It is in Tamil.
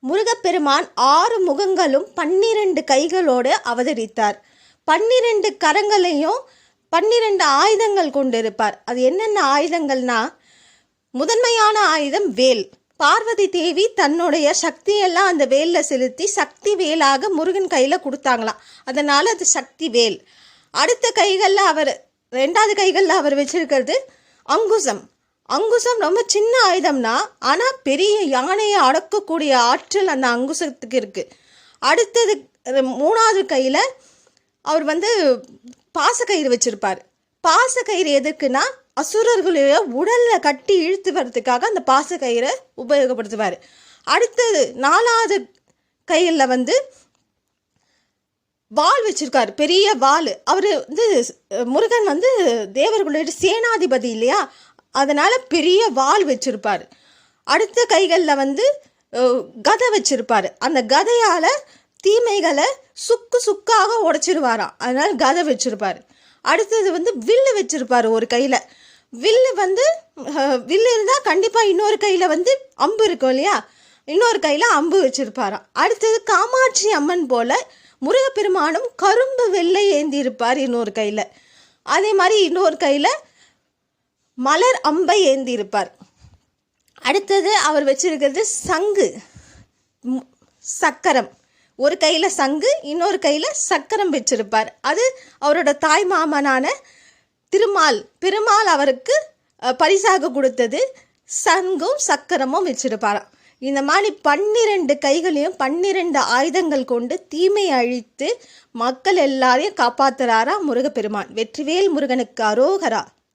முருகப்பெருமான் ஆறு முகங்களும் பன்னிரண்டு கைகளோடு அவதரித்தார். பன்னிரண்டு கரங்களையும் பன்னிரண்டு ஆயுதங்கள் கொண்டிருப்பார். அது என்னென்ன ஆயுதங்கள்னா முதன்மையான ஆயுதம் வேல். பார்வதி தேவி தன்னுடைய சக்தியெல்லாம் அந்த வேலில் செலுத்தி சக்தி வேலாக முருகன் கையில் கொடுத்தாங்களாம். அதனால் அது சக்தி வேல். அடுத்த கைகளில் அவர் ரெண்டாவது கைகளில் அவர் வச்சிருக்கிறது அங்குசம். அங்குசம் ரொம்ப சின்ன ஆயுதம்னா ஆனால் பெரிய யானையை அடக்கக்கூடிய ஆற்றல் அந்த அங்குசத்துக்கு இருக்குது அடுத்தது மூணாவது கையில் அவர் வந்து பாசக்கயிறு வச்சுருப்பார். பாசக்கயிறு எதுக்குன்னா அசுரர்களுடைய உடலில் கட்டி இழுத்து வர்றதுக்காக அந்த பாசக்கயிறை உபயோகப்படுத்துவார். அடுத்தது நாலாவது கையில் வந்து வாள் வச்சுருக்கார் பெரிய வாள். அவர் வந்து முருகன் வந்து தேவர்களுடைய சேனாதிபதி இல்லையா? அதனால் பெரிய வாள் வச்சுருப்பார். அடுத்த கைகளில் வந்து கதை வச்சுருப்பார். அந்த கதையால் தீமைகளை சுக்கு சுக்காக உடைச்சிருவாராம் அதனால் கதை வச்சுருப்பார். அடுத்தது வந்து வில்லு வச்சுருப்பார் ஒரு கையில். வில்லு வந்து வில்லு இருந்தால் கண்டிப்பாக இன்னொரு கையில் வந்து அம்பு இருக்கும் இல்லையா? இன்னொரு கையில் அம்பு வச்சுருப்பாராம். அடுத்தது காமாட்சி அம்மன் போல் முருகப்பெருமானும் கரும்பு வெள்ளை ஏந்தி இருப்பார் இன்னொரு கையில். அதே மாதிரி இன்னொரு கையில் மலர் அம்பை ஏந்தி இருப்பார் அடுத்தது அவர் வச்சிருக்கிறது சங்கு சக்கரம். ஒரு கையில் சங்கு இன்னொரு கையில் சக்கரம் வச்சிருப்பார். அது அவரோட தாய் மாமனான திருமால் பெருமாள் அவருக்கு பரிசாக கொடுத்தது சங்கும் சக்கரமும் வச்சிருப்பாராம். இந்த மாதிரி பன்னிரெண்டு கைகளையும் பன்னிரெண்டு ஆயுதங்கள் கொண்டு தீமையை அழித்து மக்கள் எல்லாரையும் காப்பாத்துறாரா முருகப்பெருமான். வெற்றிவேல் முருகனுக்கு அரோகரா.